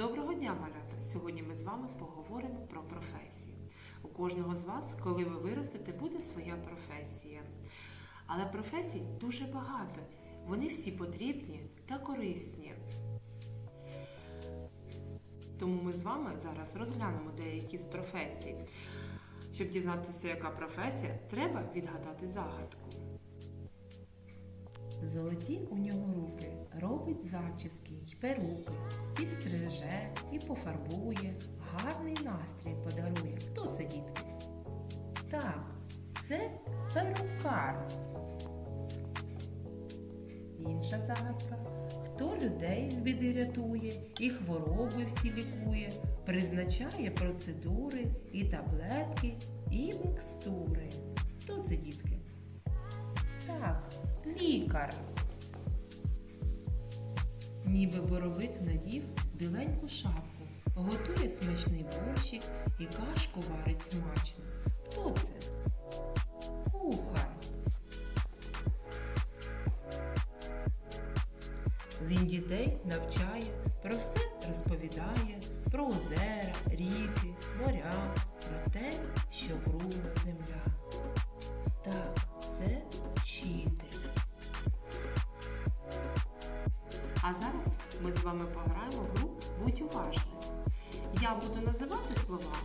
Доброго дня, малята! Сьогодні ми з вами поговоримо про професії. У кожного з вас, коли ви виростете, буде своя професія. Але професій дуже багато. Вони всі потрібні та корисні. Тому ми з вами зараз розглянемо деякі з професій. Щоб дізнатися, яка професія, треба відгадати загадку. Золоті у нього робить зачіски й перуки, підстриже і пофарбує, гарний настрій подарує. Хто це, дітки? Так, це перукар. Інша загадка. Хто людей з біди рятує і хвороби всі лікує, призначає процедури і таблетки, і мікстури. Хто це, дітки? Так, лікар. Ніби боровик надів біленьку шапку, готує смачний борщик і кашку варить смачно. Хто це? Кухар. Він дітей навчає, про все розповідає, про озера, ріки, моря, зараз ми з вами пограємо в гру Будь уважним. Я буду називати слова.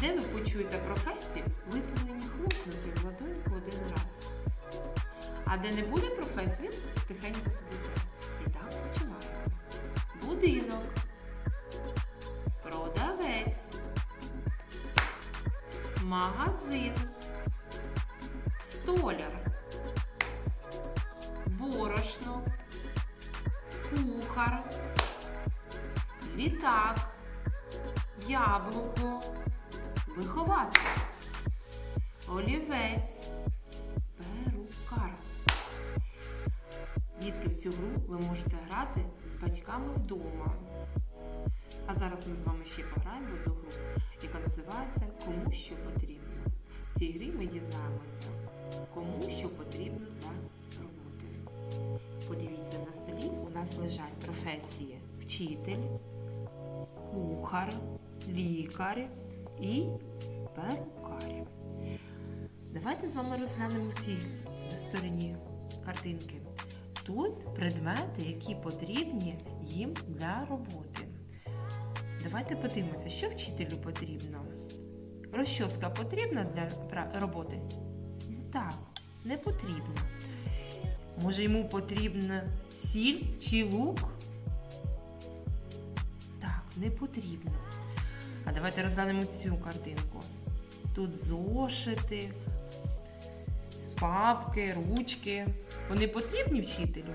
Де ви почуєте професію, ви повинні хлопнути в ладоньку один раз. А де не буде професії, тихенько сидите. І так починаємо. Будинок. Продавець. Магазин. Столяр. Кухар. Літак. Яблуко. Вихователь. Олівець. Перукар. Дітки, в цю гру ви можете грати з батьками вдома. А зараз ми з вами ще пограємо в гру, яка називається Кому що потрібно. В цій грі ми дізнаємося, лежать професії вчитель, кухар, лікар і перукар. Давайте з вами розглянемо ці стороні картинки. Тут предмети, які потрібні їм для роботи. Давайте подивимося, що вчителю потрібно. Розчоска потрібна для роботи? Так, не потрібно. Може йому потрібна сіль чи лук? Так, не потрібно. А давайте розглянемо цю картинку. Тут зошити, папки, ручки. Вони потрібні вчителю?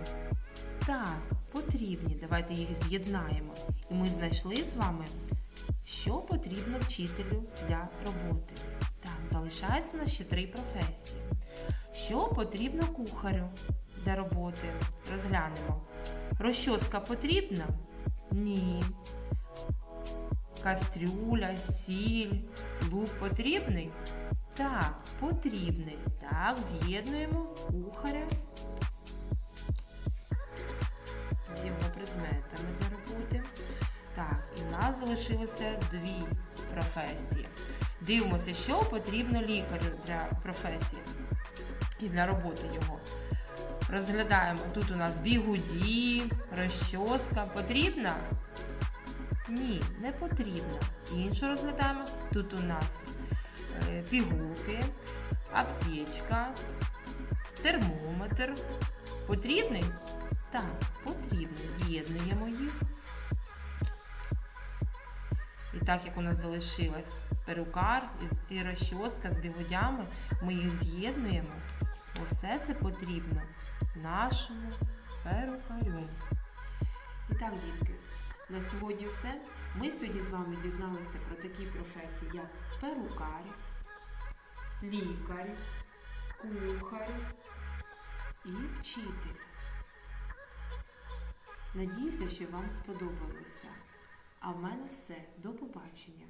Так, потрібні. Давайте їх з'єднаємо. І ми знайшли з вами, що потрібно вчителю для роботи. Так, залишається у нас ще три професії. Що потрібно кухарю для роботи? Розглянемо. Розчоска потрібна? Ні. Кастрюля, сіль, лук потрібний? Так, потрібний. Так, з'єднуємо кухаря з його предметами для роботи. Так, і в нас залишилося дві професії. Дивимося, що потрібно лікарю для професії і для роботи його. Розглядаємо, тут у нас бігуді, розчоска. Потрібна? Ні, не потрібна. Іншу розглядаємо. Тут у нас е, пігулки, аптечка, термометр. Потрібний? Так, потрібний. З'єднуємо їх. І так як у нас залишилась перукар і- розчоска з бігудями, ми їх з'єднуємо. Все це потрібно нашому перукарю. І так, дітки, на сьогодні все. Ми сьогодні з вами дізналися про такі професії, як перукар, лікар, кухар і вчитель. Надіюся, що вам сподобалося. А в мене все. До побачення.